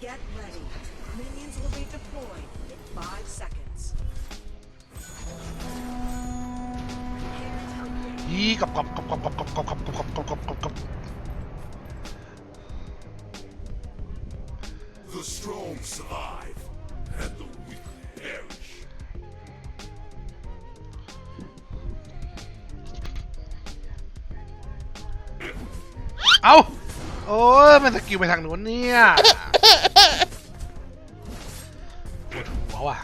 Get ready. Minions will be deployed in five seconds. ยี่กับกับกับกับกับกับกับกับกับกับกับกับกับ The strong survive, and the weak perish. เอาโอ้ยมันสกิลไปทางนู้นเนี่ย วดหัวว่ะ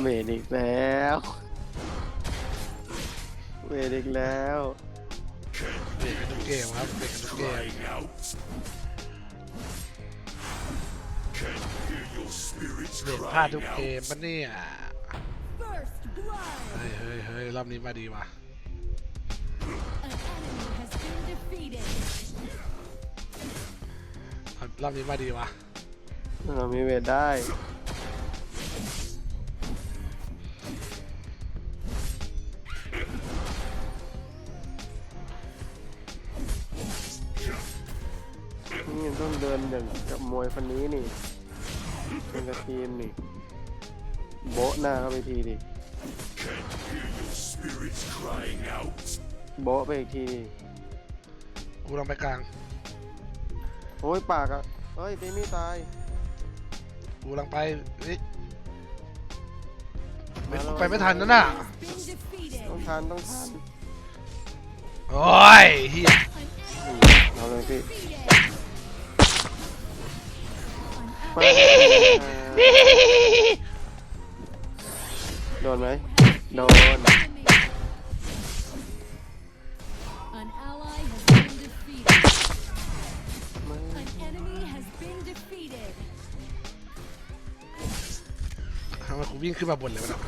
เวทอีกแล้วเวทอีกแล้วเบรกกันทุกเกมครับเบรกกันทุกเกม Crying out. Can you hear your spirits เบรกพลาด crying ทุกเกม out? ปะเนี่ย First blood. เฮ้ยเฮ้ยเฮ้ยรอบนี้มาดีว่ะ รอบนี้มาดีว่ะเรามีเวทได้ นี่ต้องเดินอย่างกับมวยคนนี้นี่เป็นกับทีมนี่ โบะหน้าเข้าไปทีดิ Can you hear your spirits crying out? โบะไปอีกทีดิกูลองไปกลาง โอ้ยปากอะ เฮ้ยตีไม่ตาย กูลองไปเฮ้ยไม่กูไปไม่ทันนั่นน่ะ Been defeated. ต้องทานต้องทานโอ้ยเฮีย An อืมเอาเลยพี่ defeated. ไปโดนไหมโดน ทำไมกูวิ่งขึ้นมาบนเลยวะเนี่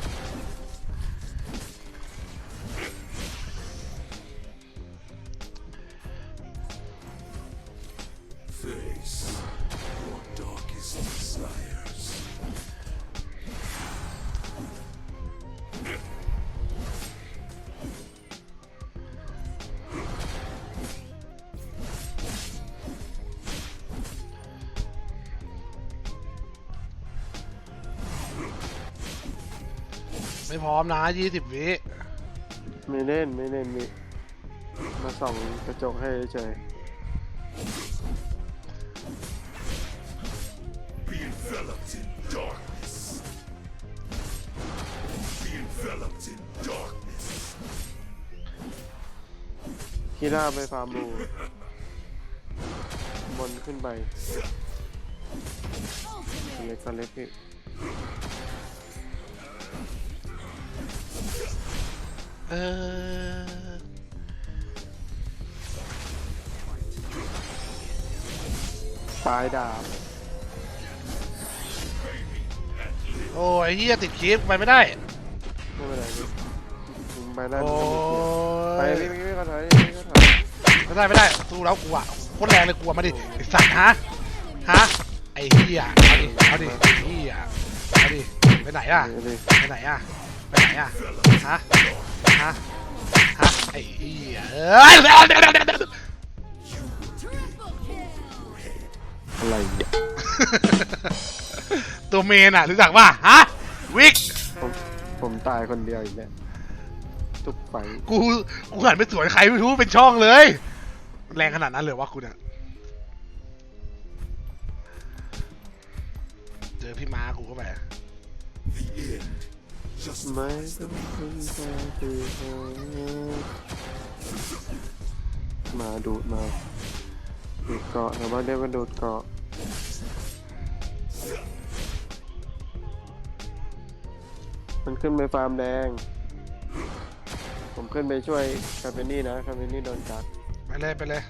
ไม่พร้อมนะยี่สิบวิไม่เล่นไม่เล่นมีมาส่องกระจกให้เฉย Be enveloped in darkness. Be enveloped in darkness. คีร่าไปฟาร์มบูบนขึ้นไปเล็กก็เล็กพี่ เออปลายดาบโอ้ยเฮียติดคลิปไปไม่ได้ ไม่เป็นไรพี่ยิงไปได้โอ้ไปยพี่พี่พี่ก็ถอยพี่ก็ถอยไม่ได้ไม่ได้สู้แล้วกูอะโคตรแรงเลยกูอะมาดิไอสัตว์ฮะฮะไอเฮียเอาดิเอาดิไอ้เฮียเอาดิไปไหนอะเดี๋ยวดิไปไหนอะ ไปไหนอะ ฮะ ฮะ ฮะ ไอเฮียเอ้ย Triple kill. อะไรเนี่ยตัวเมนอะรู้จักป่ะฮะ วิก ผมผมตายคนเดียวอีกแล้วทุกไฟกู กูหันไปสวนใครไม่รู้เป็นช่องเลย แรงขนาดนั้นเลยวะคุณอะเจอพี่ม้ากูเข้าไป The end. Just ไม่ต้องคุณแค่คือมาดูดมาดูดเกาะแต่ว่าเรียกว่าดูดเกาะมันขึ้นไปฟาร์มแดง ผมขึ้นไปช่วยคาเฟนี่นะคาเฟนี่โดนกัดไปเลยไปเลย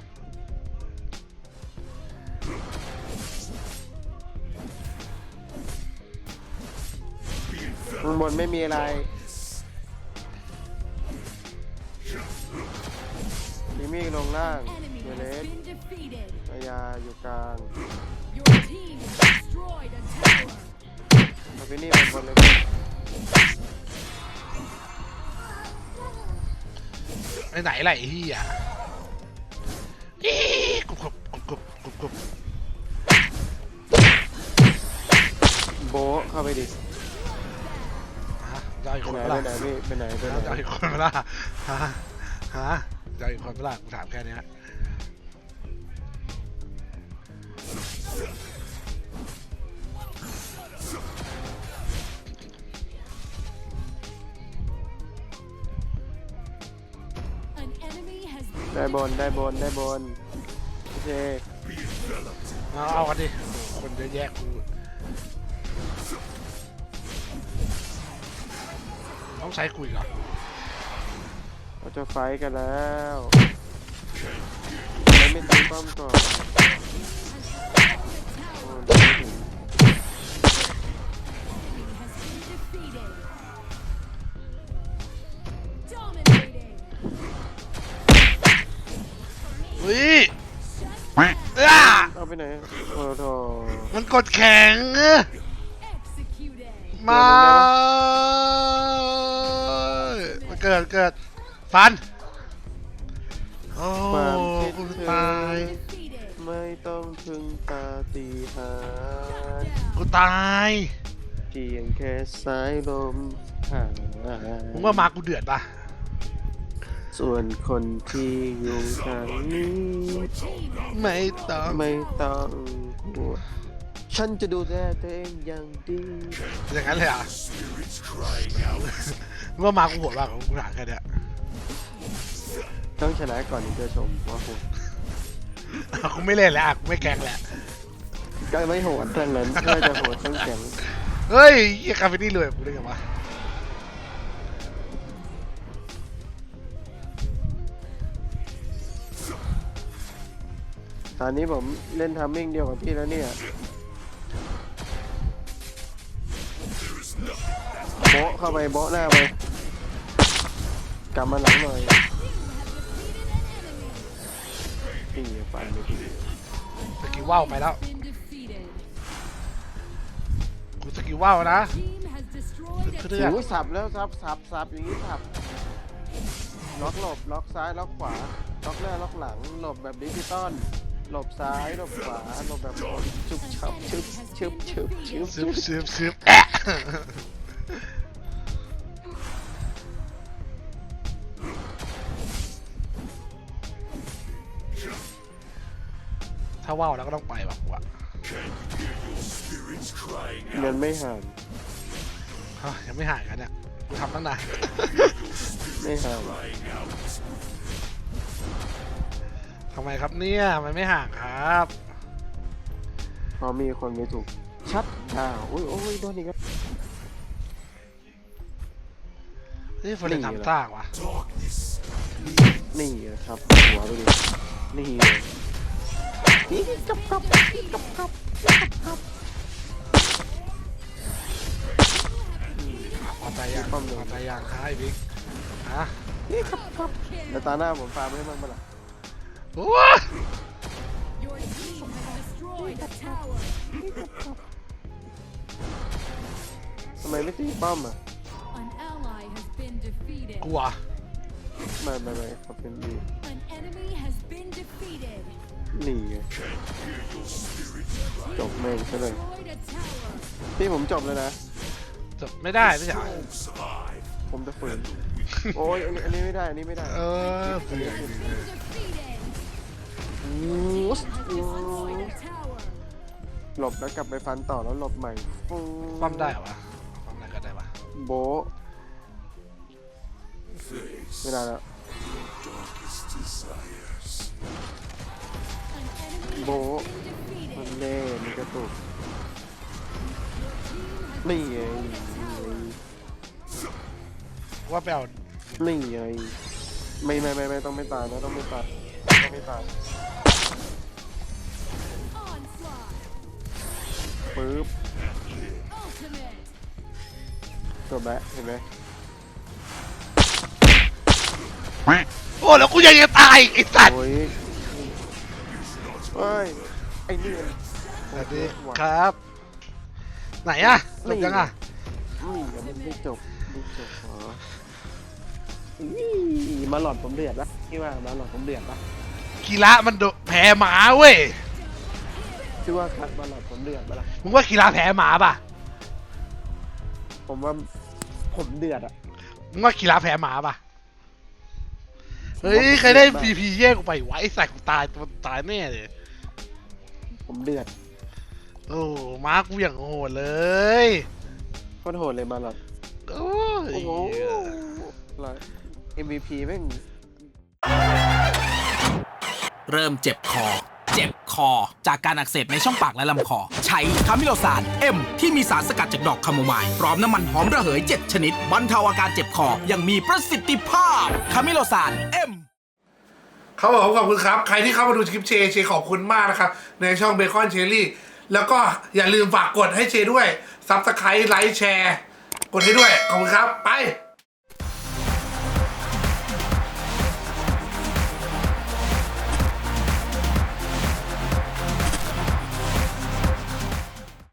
ข้างบนไม่มีอะไรมีมมี่ลงล่างเจเลสอายาอยู่กลางมาเป็นี่บนเลยไปไหนไหลฮี่อะกรุบกบกบกบกบโบเข้าไปดิ จะเอาอีกไปคนไหนเปะไปล่าไหนพี่ไปไหนไปไหนจะเอาอีกคนเปะล่าฮะฮะจะเอาอีกคนเปะล่ากูถามแค่เนี้ย An enemy has ได้บนได้บนได้บนโอเคเอาเอากันดิคนเยอะแยะกู ใช้คุยก่อนเราจะไฟท์กันแล้วไม่ไม่ตีป้อมก่อนโอ้เดี๋ยวไม่ถึง has been defeated. Dominating. เฮ้ยอ้าเอาไปไหนโอ้โห มันกดแข็ง Executed. มามันเกิ ดเกิดฟัน โอ้ความคิดกูตาย ไม่ต้องถึงปาฏิหากูตายเพียงแค่สายลมหายมึงว่ามากูเดือดปะส่วนคนที่อยู่ทางนี้ ไม่ต้องไม่ต้องกลัวฉันจะดูแลตัวเองอย่างดีอย่างนั้นเลยอะ Spirits crying out. มึงว่ามากูโหดปะกูถามแค่เนี้ยต้องชนะก่อนถึงจะชมว่าโหดกูไม่เล่นแล้วอะกูไม่แกล้งแล้ว ก็ไม่โหดทั้งนั้นน่าจะโหดทั้งแข็งเฮ้ยเฮียคาเฟนี่รวยกว่ากูได้ไงวะตอนนี้ผมเล่นทัมมิ่งเดียวกับพี่แล้วเนี่ยโบ๊ะเข้าไปโบ๊ะหน้าไป กลับมาหลังหน่อยตีฟันไปทีสกิลว่าวไปแล้ว Been defeated. กูสกิลว่าวนะ Team has destroyed a เลือดโอ้ยสับแล้วสับสับสับอย่างนี้สับล็อกหลบล็อกซ้ายล็อกขวาล็อกหน้าล็อกหลังหลบแบบดิจิตอลหลบซ้ายหลบขวาหลบแบบชุบชับชึบชึบชึบชึบซึชึบบซึบซึบ ถ้าว่าวแล้วก็ต้องไปแบบว่ะ Spirits crying เงินไม่ห่างเฮ้ยยังไม่หายกันเนี่ยกูทำตั้งนาน ไม่ห่างทำไมครับเนี่ยมันไม่ห่างครับพอมีคนไม่ถูกชัดดาวอุ้ยโอ้ยโดนอีกแล้วนี่เฟรนทำสร้างวะ Darkness. นี่นะครับหัวไปดินี่เลยนี่ กับกับกับกับกับพอใจยังพอใจยังฮะไอ้บิ๊กฮะนี่กับกับแล้วตาหน้าผมฟาร์มให้มันมาล่ะโอ้ทำไมไม่ตีป้อมอะกลัวไม่ไม่ไม่เขาเป็นดี An enemy has been defeated. นี่ไงจบแม่งซะเลย Destroyed a tower. พี่ผมจบเลยนะ จบไม่ได้ไม่ใช่เหรอ Survive. ผมจะฝืน โอ้ยอันนี้อันนี้ไม่ได้ อันนี้ไม่ได้เออเผื่อ Been defeated. อู้ส Has อู้ destroyed a tower. หลบแล้วกลับไปฟันต่อแล้วหลบใหม่ฟูความได้เหรอวะความได้ก็ได้วะโบะ Face ไม่ได้แล้ว enemy Bố. has been มันเล่มันกระตุกนี่ไงว่าไปเอานี่ไงไม่ไม่ไม่ไม่ต้องไม่ตายนะต้องไม่ตายต้องไม่ตายปึ๊บ Ultimate. จบแล้วเห็นไหมโอ้แล้วกูยังจะตายอีกไอ้สัตว์ เฮ้ย ไอ้นี่สวัสดีครับ ไหนอะจบยังอะนี่ยังไม่ได้จบไม่จบเหรออี้มาหลอดผมเดือดละพี่ว่ามาหลอดผมเดือดละกีฬามันโดแพ้หมาเว้ยชื่อว่าคัดมาหลอดผมเดือดปะล่ะมึงว่ากีฬาแพ้หมาป่ะผมว่าผมเดือดอะมึงว่ากีฬาแพ้หมาปะเฮ้ยใครได้ VP แย่กูไปวะไอ้สัตว์กูตายตัวตายแน่เลย ผมเดือดโอ้ม้ากูอย่างโหดเลยโคตรโหดเลยมาหลอดโอ้ยโอ้โหหลอด MVP แม่งเริ่มเจ็บคอ เจ็บคอ จากการอักเสบในช่องปากและลำคอ ใช้คามิโลซานเอ็มที่มีสารสกัดจากดอกคาโมไมล์พร้อมน้ำมันหอมระเหย 7 ชนิดบรรเทาอาการเจ็บคออย่างมีประสิทธิภาพคามิโลซานเอ็ม เขาบอกว่าขอบคุณครับ ใครที่เข้ามาดูคลิปเชเชขอบคุณมากนะครับ ในช่องเบคอนเชอรี่ แล้วก็อย่าลืมฝากกดให้เชด้วยซับสไครต์ไลค์แชร์ กดให้ด้วย ขอบคุณครับ ไป